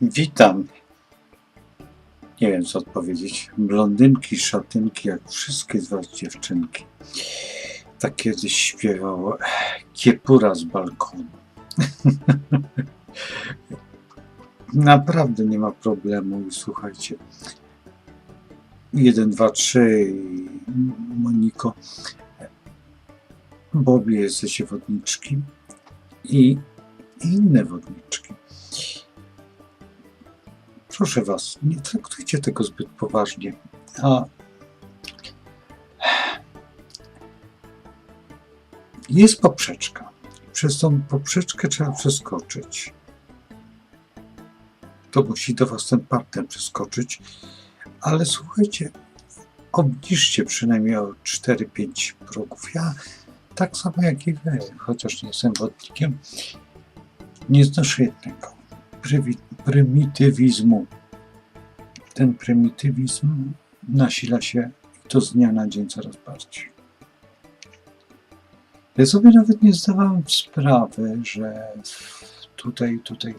Witam. Nie wiem co odpowiedzieć. Blondynki, szatynki, jak wszystkie z was dziewczynki. Tak kiedyś śpiewało Kiepura z balkonu. Naprawdę nie ma problemu. Słuchajcie. Jeden, dwa, trzy. Moniko. Bobie jesteście wodniczki. I inne wodniczki. Proszę Was, nie traktujcie tego zbyt poważnie. A jest poprzeczka. Przez tą poprzeczkę trzeba przeskoczyć. To musi do Was ten partner przeskoczyć. Ale słuchajcie, obniżcie przynajmniej o 4-5 progów. Ja tak samo jak i Wy, chociaż nie jestem wodnikiem, nie znoszę jednego. Prymitywizmu. Ten prymitywizm nasila się i to z dnia na dzień coraz bardziej. Ja sobie nawet nie zdawałem sprawy, że tutaj, tutaj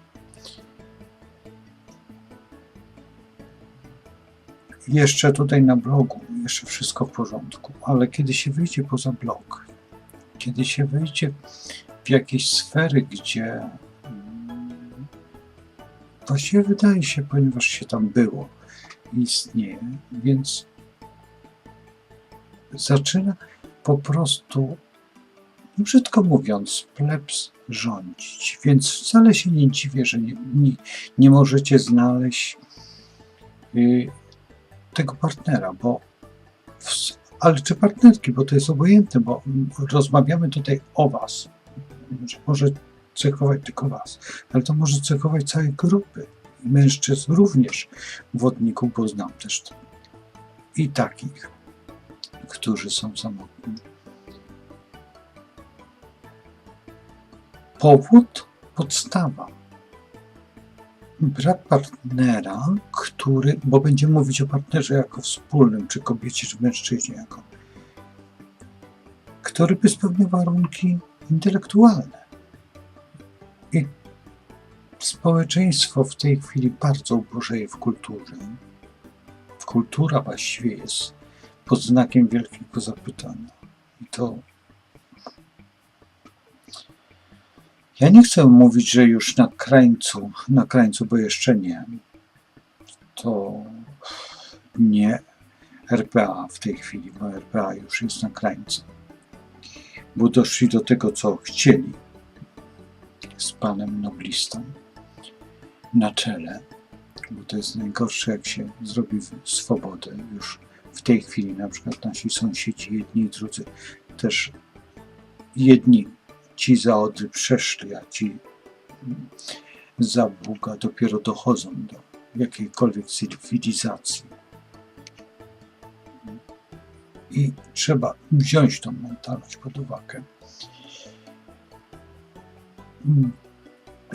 jeszcze tutaj na blogu jeszcze wszystko w porządku, ale kiedy się wyjdzie poza blog, kiedy się wyjdzie w jakieś sfery, gdzie właściwie wydaje się, ponieważ się tam było, istnieje, więc zaczyna po prostu, brzydko mówiąc, plebs rządzić. Więc wcale się nie dziwię, że nie, nie, nie możecie znaleźć y, tego partnera, bo w, ale czy partnerki, bo to jest obojętne, bo rozmawiamy tutaj o was. Że Może cechować tylko was, ale to może cechować całej grupy. Mężczyzn również, wodników, bo znam też i takich, którzy są samotni. Powód, podstawa. Brak partnera, który, bo będziemy mówić o partnerze jako wspólnym, czy kobiecie, czy mężczyźnie, jako, który by spełniał warunki intelektualne. Społeczeństwo w tej chwili bardzo ubożeje w kulturze. Kultura właściwie jest pod znakiem wielkiego zapytania. I to Ja nie chcę mówić, że już na krańcu, na krańcu, bo jeszcze nie. To nie RPA w tej chwili, bo RPA już jest na krańcu. Bo doszli do tego, co chcieli z panem noblistą na czele. Bo to jest najgorsze, jak się zrobi swobodę. Już w tej chwili na przykład nasi sąsiedzi, jedni i drudzy, też jedni ci za Odry przeszli, a ci za Buga dopiero dochodzą do jakiejkolwiek cywilizacji. I trzeba wziąć tą mentalność pod uwagę.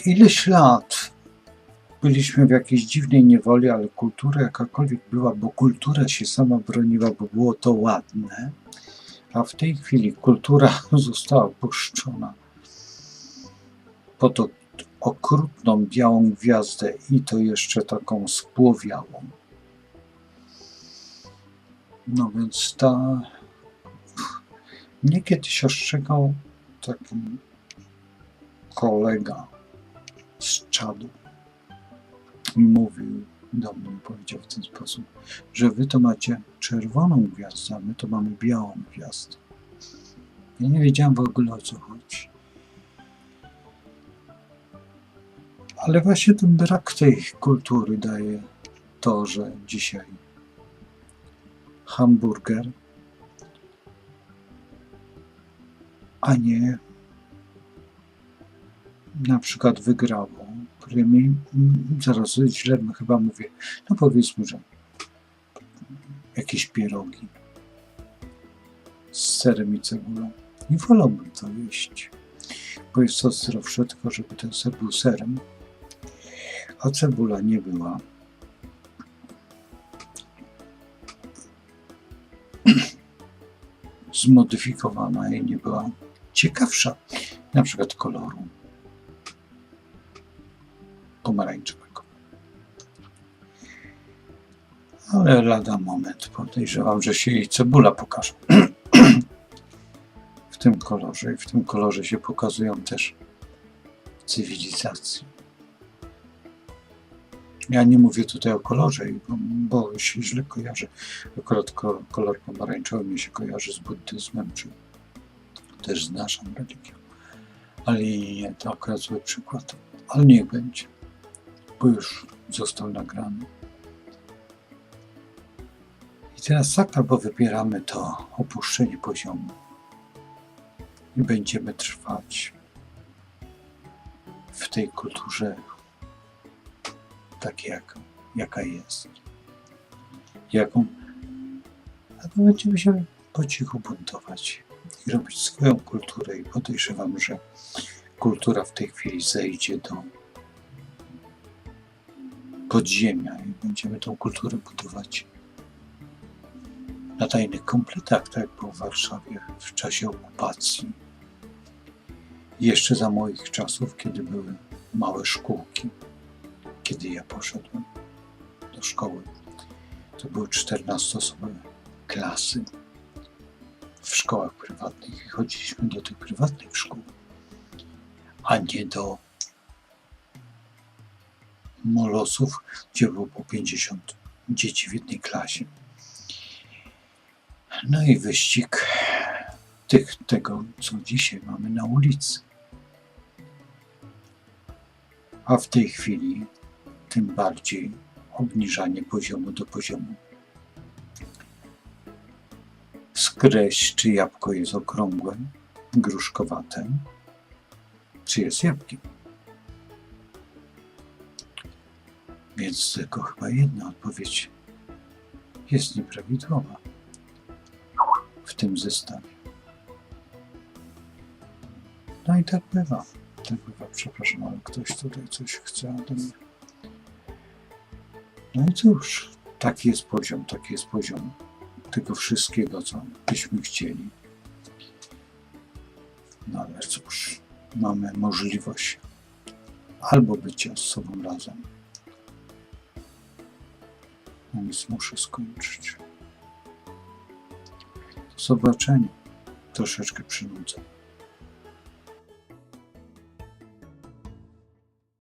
Ileś lat byliśmy w jakiejś dziwnej niewoli, ale kultura jakakolwiek była, bo kultura się sama broniła, bo było to ładne, a w tej chwili kultura została puszczona pod okrutną białą gwiazdę i to jeszcze taką spłowiałą. No więc ta... Mnie kiedyś ostrzegał taki kolega z czadu mówił do mnie, powiedział w ten sposób, że wy to macie czerwoną gwiazdę, a my to mamy białą gwiazdę. Ja nie wiedziałem w ogóle o co chodzi. Ale właśnie ten brak tej kultury daje to, że dzisiaj hamburger, a nie na przykład wygrało premium, zaraz źle chyba mówię, no powiedzmy, że jakieś pierogi z serem i cebulą. I wolałbym to jeść, bo jest to zdrowsze, tylko żeby ten ser był serem, a cebula nie była. zmodyfikowana i nie była ciekawsza, na przykład koloru pomarańczowego. Ale lada moment. Podejrzewam, że się jej cebula pokaże. w tym kolorze. I w tym kolorze się pokazują też cywilizacje. Ja nie mówię tutaj o kolorze, bo, bo się źle kojarzy. Akurat ko- kolor pomarańczowy mi się kojarzy z buddyzmem, czy też z naszą religią. Ale nie, to akurat zły przykład. Ale niech będzie, już został nagrany. I teraz tak albo wybieramy to opuszczenie poziomu i będziemy trwać w tej kulturze takiej, jak, jaka jest. Jaką, albo będziemy się po cichu buntować i robić swoją kulturę i podejrzewam, że kultura w tej chwili zejdzie do podziemia i będziemy tą kulturę budować na tajnych kompletach, tak jak było w Warszawie w czasie okupacji. Jeszcze za moich czasów, kiedy były małe szkółki, kiedy ja poszedłem do szkoły, to były 14-osobowe klasy w szkołach prywatnych i chodziliśmy do tych prywatnych szkół, a nie do molosów, gdzie było po 50 dzieci w jednej klasie. No i wyścig tych, tego, co dzisiaj mamy na ulicy. A w tej chwili tym bardziej obniżanie poziomu do poziomu. Skreś, czy jabłko jest okrągłe, gruszkowate, czy jest jabłkiem. Więc tylko chyba jedna odpowiedź jest nieprawidłowa w tym zestawie. No i tak bywa. Tak bywa, przepraszam, ale ktoś tutaj coś chce ode mnie. No i cóż, taki jest poziom, taki jest poziom tego wszystkiego, co byśmy chcieli. No ale cóż, mamy możliwość albo bycia z sobą razem. Więc muszę skończyć. Do zobaczenia. Troszeczkę przynudzę.